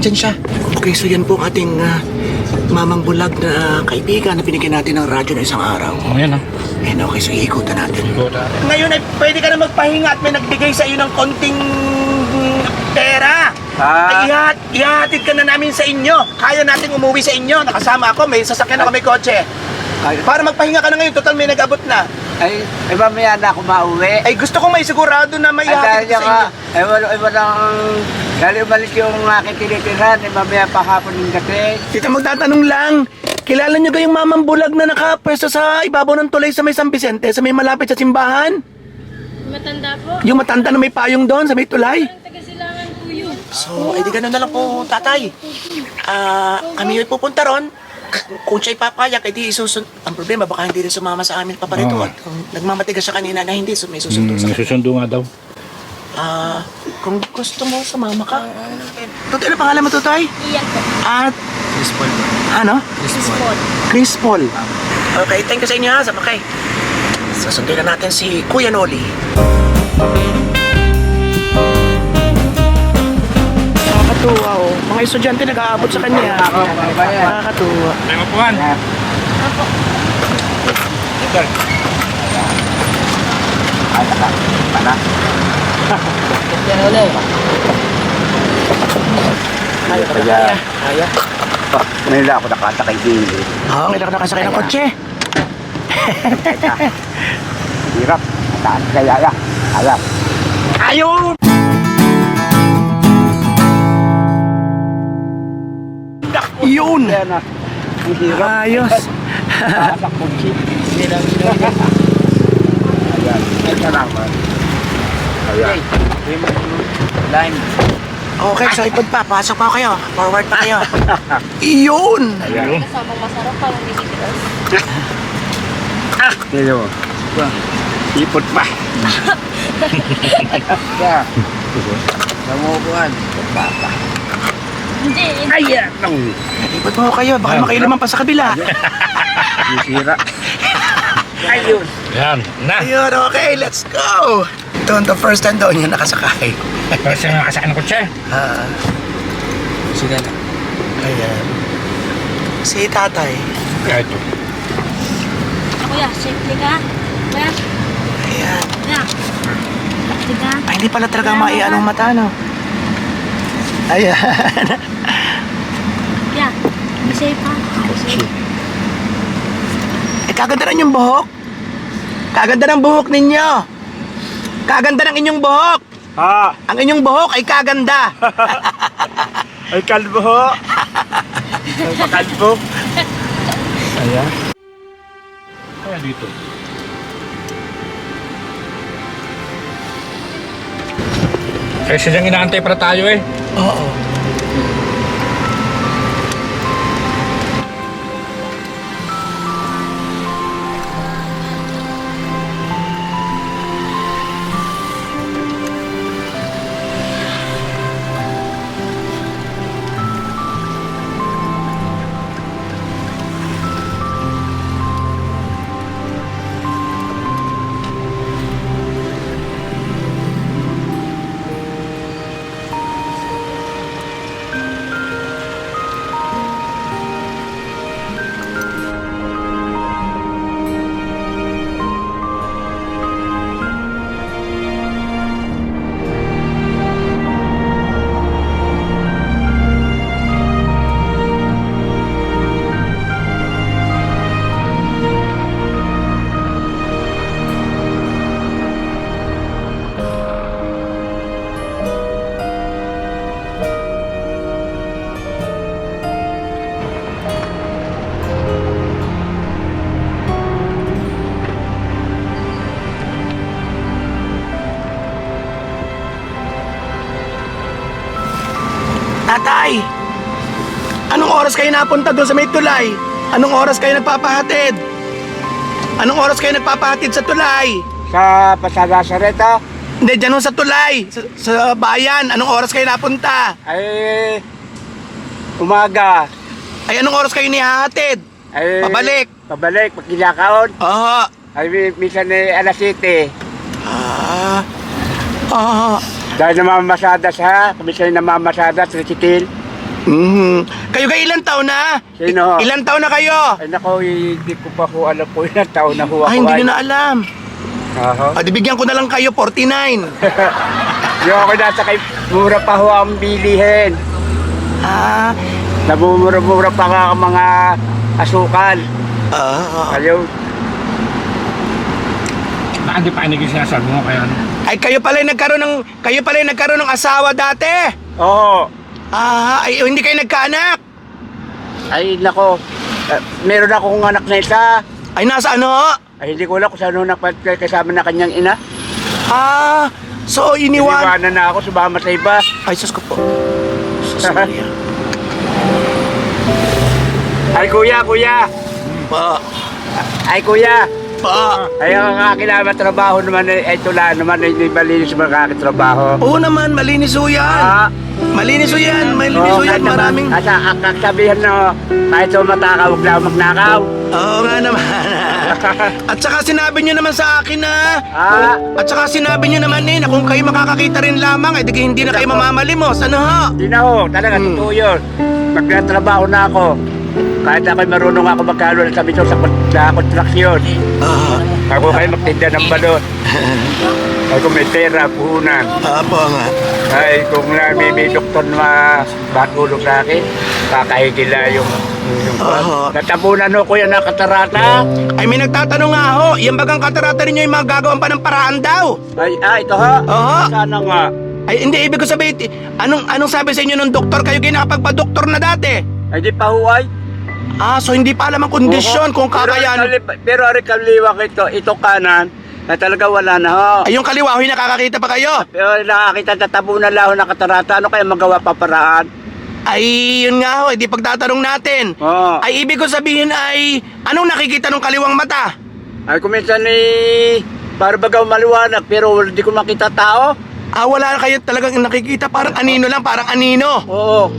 nandyan siya. Okay, so yan po ang ating ah, mamang bulag na kaibigan na binigyan natin ng radyo na isang araw. Oh, yan ah. And okay, so iikutan natin. Ngayon ay pwede ka na magpahinga at may nagbigay sa iyo ng konting pera. Ah. Ay, ihat, ihatid ka na namin sa inyo. Kaya nating umuwi sa inyo. Nakasama ako, may sasakyan ako, may kotse. Ay, Para magpahinga ka na ngayon, total may nag-abot na. Ay, ay mamaya na ako mauwi. Ay gusto kong may sigurado na may Ay, dahil ko sa inyo. ay wala, ay walang, dahil umalis yung aking tinitirahan, ay mamaya pa hapon yung gabi. Tita, magtatanong lang. Kilala niyo ba yung mamang bulag na nakapwesto sa ibabaw ng tulay sa may San Vicente, sa may malapit sa simbahan? Matanda po. Yung matanda na may payong doon sa may tulay? Parang taga-silangan po yun. So, edi ganun na lang po, tatay. Ah, kami ay pupunta ron. Kung siya'y papayag, edi isusun... Ang problema, baka hindi rin sumama sa amin paparito. Oo. At kung nagmamatigas siya kanina na hindi, so may susundo sa may susundo nga daw. Ah, kung gusto mo, sumama ka. Tutoy, ano pangalan mo, Tutoy? Iyak po. At... Chris Paul. Ano? Spot. Chris Paul. Okay, thank you sa inyo ha, sa makay. Susundin na natin si Kuya Noli. Nakakatuwa oh. Mga estudyante nag-aabot sa kanya. Ako, mamaya. Nakakatuwa. Tayo mapuhan. Pana. Ka na, Kaya- kaya. Kaya. Lang ako nakatakay din. Oo, oh, ngayon ako nakasakay ng kotse. Hirap. Taas kaya ya. Alam. Ayun! Yun! Kaya na. Ang hirap. Ayos! Taas ang kutsi. Ayan. Ay, salamat. Ayan. Line. Okay, so ipod pa. Pasok pa kayo. Forward pa kayo. Yun! Ayun. Kasamang masarap pa ng bibiglas. Dito mo. Ipot pa. Kaya. Namubuhan. Bata. Hindi. Hindi. Ayan. Ipod mo kayo. Baka makailaman pa sa kabila. sisira. Ayun. Yan. Na. Ayun, okay. Let's go! Ito ang the first time daw niya nakasakay. Pero siya nakasakay ng kotse. Ah, Sige na. ayan. Si tatay. Kaya ito. Kuya, safety ka. Kuya, Ayan. kuya. Ka. Ay, hindi pala talaga maianong mata, no? Ayan. Be safe ha. Be safe. Eh, kaganda rin yung buhok. Kaganda ng buhok ninyo. Kaganda ng inyong buhok. Ah, Ang inyong buhok ay kaganda. ay kalbo ho. Ay kalbo. Ayan. Kaya dito. Siya siyang inaantay para tayo eh. Oo. Tatay! Anong oras kayo napunta doon sa may tulay? Anong oras kayo nagpapahatid? Anong oras kayo nagpapahatid sa tulay? Sa Pasada Sareta Hindi, dyan sa tulay, sa, sa bayan. Anong oras kayo napunta? ay umaga. Ay, anong oras kayo nihahatid? Ay, Pabalik. Pabalik, pagkilakaon. Oo. Ay, mi- minsan eh, alas 7. Ah. Ah. Dahil namamasada sa, minsan namamasada sa tricycle. Mhm. Kayo kayo ilang taon na? Sino? Ilang taon na kayo? Ay nako, hindi ko pa ho alam po ilang taon na ho ako. Ay, hindi nyo na alam. Aha. Ah, di bigyan ko na lang kayo, 49. Yung ako nasa kay mura pa ho ang bilihin. Ah, Nabumura-mura pa nga ang mga asukal. ah. Ayaw. Baka di pa yung sinasabi mo kaya ano? Ay, kayo pala yung nagkaroon ng, kayo pala yung nagkaroon ng asawa dati. Oo. Ah, ay, hindi kayo nagkaanak. Ay nako, eh, meron akong anak na isa. Ay, nasa ano? Ay hindi ko alam kung saan napat kasama na kanyang ina. Ah, so iniwan. Iniwanan na ako, sumama sa iba. Ay, sus ko po. Maria. Ay kuya, kuya. Pa, Ay kuya. Pa. Ay ang aking naman trabaho naman ay ito lang naman hindi malinis mga aking trabaho. Oo naman, malinis ho yan. Ah, Malinis ho yan, malinis ho yan, kahit maraming. At ang sabihan na kahit sa matakaw, huwag na magnakaw. Oo nga naman. At saka sinabi nyo naman sa akin na, Ah, at saka sinabi nyo naman eh, na kung kayo makakakita rin lamang, eh, di hindi na kayo mamamalimos. Ano ho? di na ho, talaga Hmm. totoo yun. Magtatrabaho na ako. Kahit ako'y marunong ako magkalo sa bito sa, sa kontraksyon. Ah, Ako kayo magtinda ng balot. Ay kung may pera, puhunan. apo nga. Ay kung na may, may doktor na batulog sa akin, kakahigila yung yung Oo. Natabunan ho ko yan ng katarata. Ay may nagtatanong nga ho, yung bagang katarata ninyo yung mga gagawin pa ng paraan daw. Ay, ah, ito ha? Oo. Sana nga. Ay hindi, ibig ko sabihin, anong, anong sabi sa inyo ng doktor? Kayo kayo nakapagpa-doktor na dati. Ay di pa huway. Ah, so hindi pa alam ang kondisyon kung kakayanin. Pero, ari- pero ari kaliwa ko ito, ito kanan, na talaga wala na ho. Ay yung kaliwa, huy nakakakita pa kayo. Pero nakakita tatabunan lang ho ng katarata, ano kaya magawa pa paraan? Ay, yun nga ho, hindi pagtatanong natin. Oo. Ay, ibig ko sabihin ay, anong nakikita ng kaliwang mata? Ay kuminsan eh, para bagaw maliwanag, pero hindi ko makita tao. Ah, wala na kayo talagang nakikita, parang anino lang, parang anino. Oo.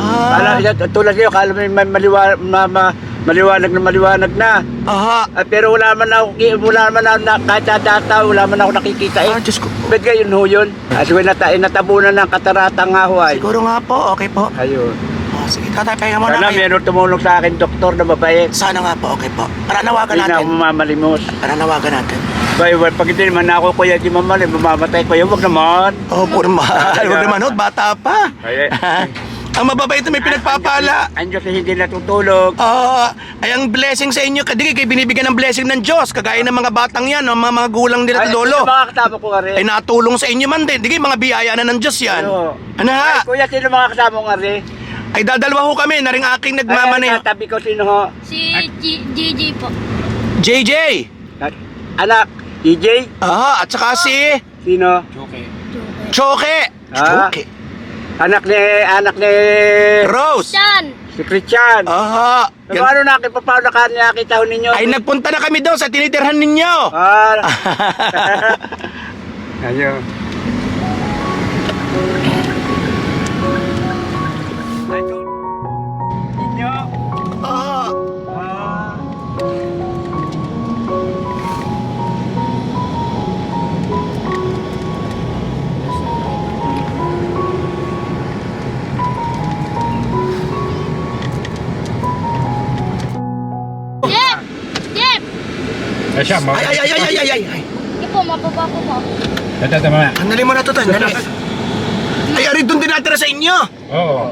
Ah, Kala, tulad kayo, kala may, may maliwa, ma, ma- maliwanag na maliwanag na. aha. Ah, pero wala man ako, wala man ako, na, kahit sa data, wala man ako nakikita eh. Ah, Diyos ko. Ba't gayon ho yun? Ah, siguro nata, eh, natabunan ng katarata nga ho ay. Siguro nga po, okay po. Ayun. Oh, sige, tatay, pahinga muna Sana kayo. meron tumulong sa akin, doktor na babae. Sana nga po, okay po. Pananawagan Hindi na ako natin. mamalimos. Pananawagan natin. Bay, well, pag hindi naman ako kuya di mamali, mamamatay yun, wag naman. Oh, puro mahal. Huwag naman, ho, bata pa. Ay, ang mababait na may pinagpapala. Ang Diyos ay hindi natutulog. Ah, ay ang blessing sa inyo, kadigay kayo binibigyan ng blessing ng Diyos, kagaya ng mga batang yan, ng mga, mga gulang nila at Ay, lolo. sino mga kasama ko nga rin? Ay natulong sa inyo man din. Digay, mga biyaya na ng Diyos yan. Ano? Ano ha? Ay, kuya, sino mga kasama ko nga rin? Ay dadalwa ho kami, na rin aking Ay, nagmamanay. ay, tabi ko sino ho? Si G- JJ po. JJ. Anak, DJ? Aha, at saka si Sino? Okay. Choke. Ah. Choke. Anak ni, anak ni... Rose. Chan! Si Christian. Aha. So, Yan- ano na paano na kanya nakita ho ninyo? Ay nagpunta na kami doon sa tinitirhan ninyo. Ah. Ayun. Ay siya. Ay, ay, ay, ay, ay, ay, ay, ay. Hindi po, mababa ko po. Tata, tama na. Sandali mo na to, sandali. Ay, ari doon din natira sa inyo. Oo.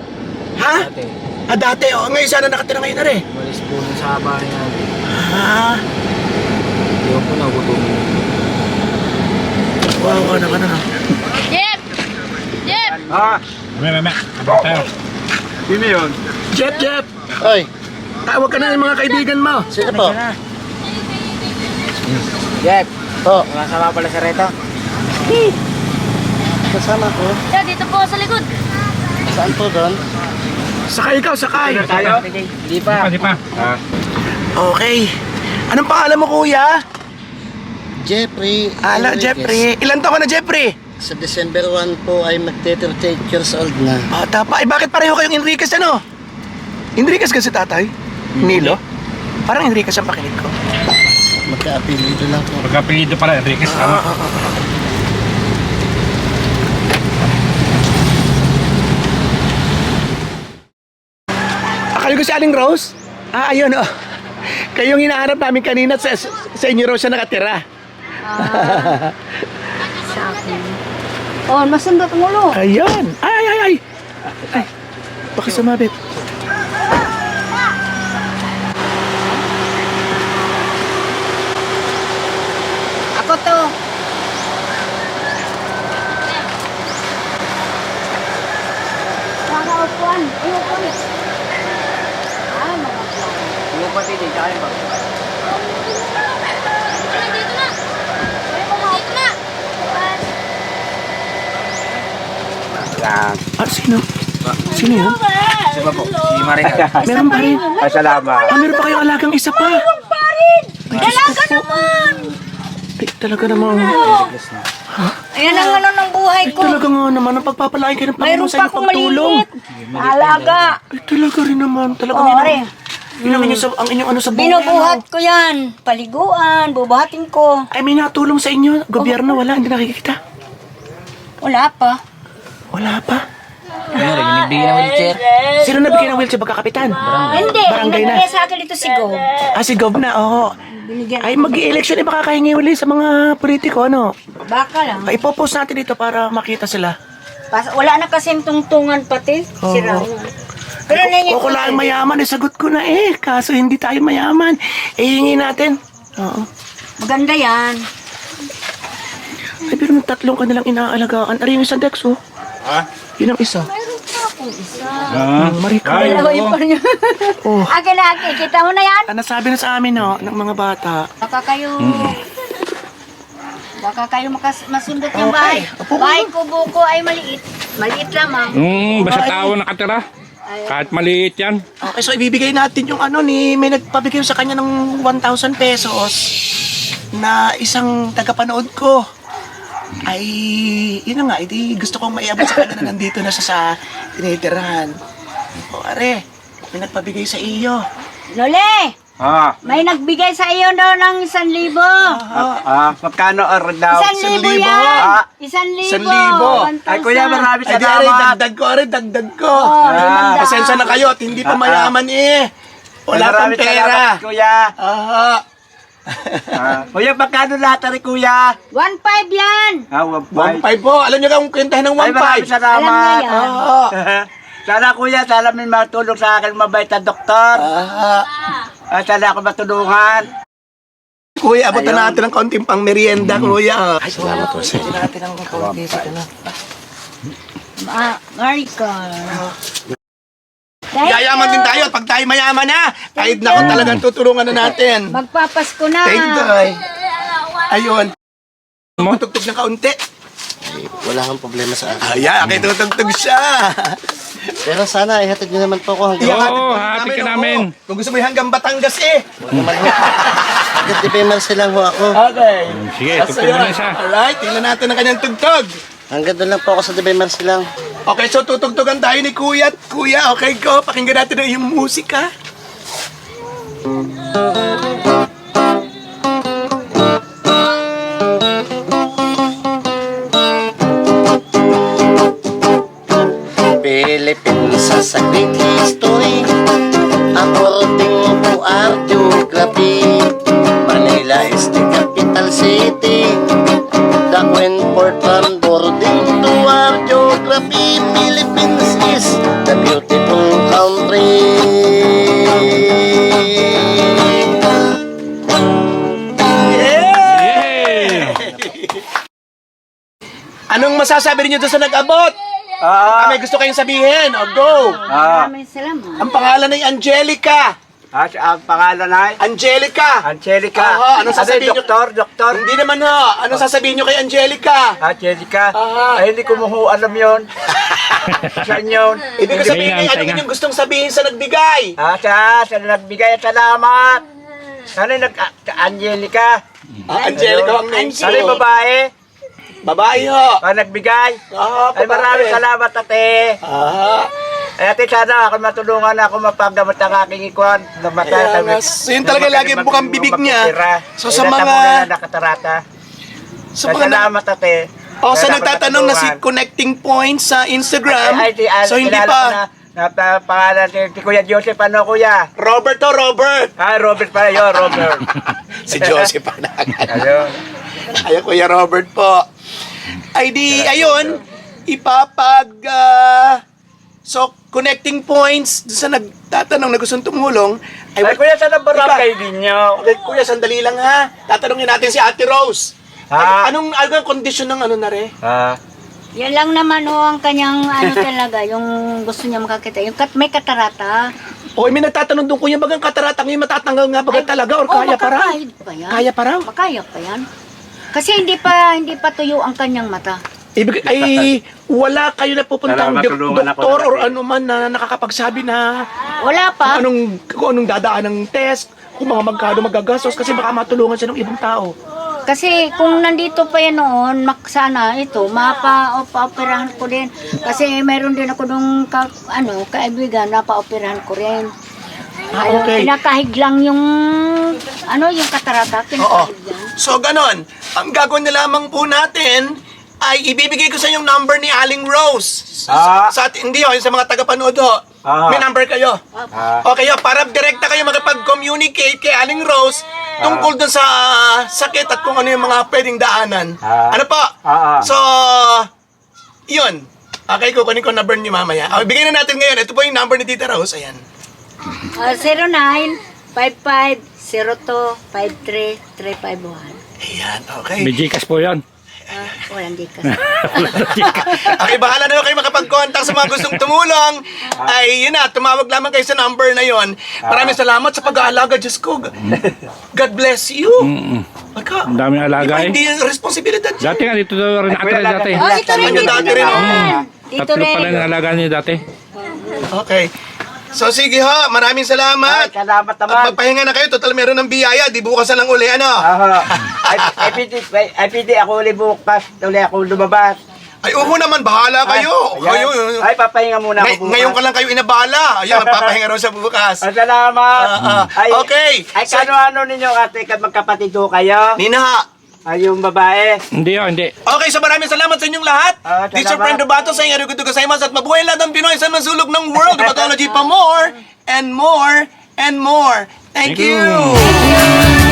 Ha? Ah, dati. Oh, ngayon sana nakatira ngayon na rin. Malis po nun sa bahay natin. Ah. Hindi ko po nagutumin. Wow, ano ka na. Jeff! Jeff! Ah, Mamaya, mamaya. Abang tayo. sino yun? Jeff, Jeff. Oy, Tawag ka na ng mga kaibigan mo. sino po? Jeff. Po, Masama pala sa reto. kasama ko. Jeff, dito po sa likod. Saan po doon? Sakay ikaw, sakay. Tayo? Hindi Di pa, pa. di pa. Ah. Okay. Anong pangalan mo, kuya? Jeffrey. Ala, Enriquez. Jeffrey. Ilan taon ka na, Jeffrey? Sa December 1 po ay magte-38 years old na. Bata pa. Ay, bakit pareho kayong Enriquez, ano? Enriquez kasi tatay? Nilo? Parang Enriquez ang pakinig ko. Magka-apelido lang po. Pagkapilido pala, Enriquez. Tama. Ah, ah, ah. si Aling Rose? Ah, ayun oh. Kayong hinahanap namin kanina sa, sa inyo raw siya nakatira. Sa akin. Oh, masundot mo lo. Ayun. Ay, ay, ay. Ay. Baka sumabit. Ako to. Mga upuan. Ay, upuan. Ah, mga upuan. Yung pati din, tsaka yung bag. Yan. Ah, sino? Sino yun? Sino po? Si Marina. Meron pa rin. Ay, salamat. Ah, meron pa kayong alagang isa pa. Dalaga naman! Ay, talaga namang... Ayan ang ano ng buhay Ay, ko. talaga nga naman. Ang pagpapalain kayo ng Mayroon Panginoon sa pa inyong akong pagtulong. maliit. Alaga. Ay, talaga rin naman. Talaga Oo, nga are. Yun ang inyong, sa, ang inyong ano sa buhay. Binubuhat ano. ko yan. Paliguan. Bubuhatin ko. Ay, may natulong sa inyo. Gobyerno, wala. Hindi nakikita. Wala pa. Wala pa. Binibigyan ng wheelchair. Sino nabigyan ng wheelchair? Bagkakapitan? Hindi. Ang Barangay na. nagbigay sa akin ito si Go. Ah, si Gov na, oo. Binigyan. Ay, mag-i-election eh, baka kahingi uli sa mga politiko, ano? Baka lang. Ay, ipopost natin dito para makita sila. Pas, wala na kasi tungtungan pati. Oo. Sira. Nangyay Kung lang mayaman, eh, sagot ko na eh. Kaso hindi tayo mayaman. Eh, hingi natin. Oo. Maganda yan. Ay, pero nung tatlong ka nalang inaalagaan. Ari yung isa, Dex, oh. Ha? Yun ang isa. Ah, Marika. Ay, Dalawa yung oo. pa niya. Oh. Akin. Kita mo na yan? Ah, nasabi na sa amin, no, ng mga bata. Baka kayo... Baka kayo makas masundot Okay. yung bahay. Bahay kubo ko ay maliit. Maliit lamang. Hmm, basta tao nakatira. Kahit maliit yan. Okay, so ibibigay natin yung ano ni, may nagpabigay sa kanya ng 1,000 pesos na isang tagapanood ko. Ay, yun na nga, edi gusto kong maiabot sa kanya na nandito na siya sa tinitirahan. O are, may nagpabigay sa iyo. Lole! Ah, May nagbigay sa iyo daw ng isan libo. Ah, ah, magkano or daw? Isan isang libo libo. yan. Ah. Isan libo. Isang libo. 1,000. Ay, kuya, maraming ay di are, salamat. dagdag ko, are, dagdag ko. Oh, Ah, limandaan. Pasensya na kayo at hindi pa Ah, ah. mayaman eh. Wala pang Maraming pera. salamat, kuya. Aha. Ah, kuya, magkano lahat rin, kuya? 1,500 yan. Ah, 1.5 po. Alam niyo kung kwentahin ng Ay, 1.5. maraming Alam salamat. niya yan. Ah. sana kuya, sana may matulong sa akin mabait na doktor. Ah. Ah, sana ako matulungan. Kuya, abutan Ayun. natin ng kaunting pang merienda, kuya. Ay, salamat po. Sige natin ang kaunti sa ano. Ma Marika. Thank Yayaman you. din tayo at pag tayo mayaman na, kahit na kung talagang tutulungan na natin. Magpapasko na. Thank you, ay. Ayun. Matugtog ng kaunti. Wala kang problema sa akin. Ayan, okay, tutugtog siya. Pero sana ihatid niyo naman po ako hanggang Oo, hatid ka namin. Kung gusto mo hanggang Batangas eh. naman ho. Hanggang Depemersi lang ho ako. Okay. Sige, That's tugtog na siya. Alright, tingnan natin ang kanyang tugtog. Hanggang doon lang po ako sa Depemersi lang. Okay, so tutugtugan tayo ni Kuya. Kuya, okay go. Pakinggan natin ang iyong musika. Philippines Portland boarding to our geography Philippines is the beautiful country Yay! Anong masasabi niyo doon sa nag-abot? Ah, Ah, may gusto kayong sabihin. O, go. ah, Maraming salamat. Ang pangalan ay Angelica. Ah, ang pangalan ay Angelica. Angelica. Aha, anong sasabihin niyo? doktor, doktor? Hindi naman ho. Anong sasabihin niyo kay Angelica? Angelica. Aha. Ay, hindi ko mo ho alam yon. Saan yun? Ibig ko sabihin Tinga, niya, ano tinga. yung gustong sabihin sa nagbigay? Ah, sa, sa nagbigay at salamat. Sana nag, ah, sa Angelica. Ah, Angelica ang name. Sana yung babae. Babae ho. Ah, nagbigay. Ah, Ay, babae. maraming salamat, ate. Ah, Ay, ate, sana ako matulungan ako mapagamot ang aking ikwan. Kaya nga, so yun talaga lagi ang bukang bibig niya. So, sa mga- na nakatarata. sa mga salamat, ate. oh, sa nagtatanong na si connecting points sa Instagram. Ay, ay, ay, so hindi kilala ko pa. Na, At ah, pangalan si, si Kuya Joseph, ano kuya? Robert to, Robert! Ah, Robert pala yun, Robert. si Joseph ang nakakala. Ayun. Ayun, Kuya Robert po. Ay di, ayun, ipapag, ah, so, connecting points, doon sa nagtatanong na gustong tumulong, ay, Ay, kuya, saan ang barangay ninyo? Okay, Kuya, sandali lang ha. Tatanungin natin si Ate Rose. Ah. Ano, anong, anong kondisyon ng ano na re? Ah, Yan lang naman oh, ang kanyang ano talaga, yung gusto niya makakita. Yung kat may katarata. O, may nagtatanong doon, Kuya, bagang katarata ngayon matatanggal nga baga talaga or oh, kaya pa raw? makakahid pa yan. Kaya pa raw? Makaya pa yan. Kasi hindi pa hindi pa tuyo ang kanyang mata. Ibig, ay, wala kayo na pupuntang Salamat, dok- tulungan ako doktor or natin. ano man na nakakapagsabi na Wala kung pa. anong, kung anong dadaan ng test, kung mga magkano magagastos kasi baka matulungan siya ng ibang tao. Kasi kung nandito pa yan noon, mak sana ito, mapa operahan ko din. Kasi meron din ako nung ka, ano, kaibigan na pa-operahan ko rin. Ah, Ayun, okay. Kinakahig lang yung ano yung katarata, Oo. kinakahig lang. So, ganon. Ang gagawin na lamang po natin ay ibibigay ko sa yung number ni Aling Rose. Ah. Sa, at- hindi ho, yung sa mga tagapanood ho. Ah. May number kayo. ah. Okay, ho, para direkta kayo makapag-communicate kay Aling Rose tungkol dun sa sakit at kung ano yung mga pwedeng daanan. Ah. Ano po? Ah, ah. So, yun. Okay, kukunin ko number ni mamaya. Okay, bigyan na natin ngayon. Ito po yung number ni Tita Rose. Ayan. Uh, 09 55 02 53 351. Ayan, okay. May Gcash po yan. Ah, walang di ka. Okay, bahala na kayo makapag-contact sa mga gustong tumulong. Ay, yun na, tumawag lamang kayo sa number na yon. Maraming salamat sa pag-aalaga, Diyos ko. God bless you. Magka, Ang daming alaga Iba, eh. hindi yung responsibilidad. Dati nga, dito daw rin nakatira dati. Oh, ito rin, Ano, dito dati rin, naman. oh. Dito Tatlo rin. pala yung alaga niya dati. Okay. So, sige ho, maraming Ay, salamat. salamat At naman. magpahinga na kayo, total meron ng biyaya, di bukas na lang uli, ano? Ah, ay, ay, pwede, ay, ako uli bukas, uli ako lumabas. Ay, oo naman, bahala kayo. Ay, kayo. Ay, papahinga muna ngay- ako bukas. ngayon ka lang kayo inabala. Ayun, magpapahinga raw sa bukas. Ay, salamat. Ah, ah. Ay, Okay. Ay, So- kano-ano ninyo ate, magkapatid ho kayo? Nina, Ay, yung babae. Hindi oh, hindi. Okay, so maraming salamat sa inyong lahat. Ah, This is your salamat. friend Robato sa inyo. Arigato gozaimasu at mabuhay lahat ng Pinoy sa masulog ng world. Pathology pa more and more and more. Thank, Thank you. you.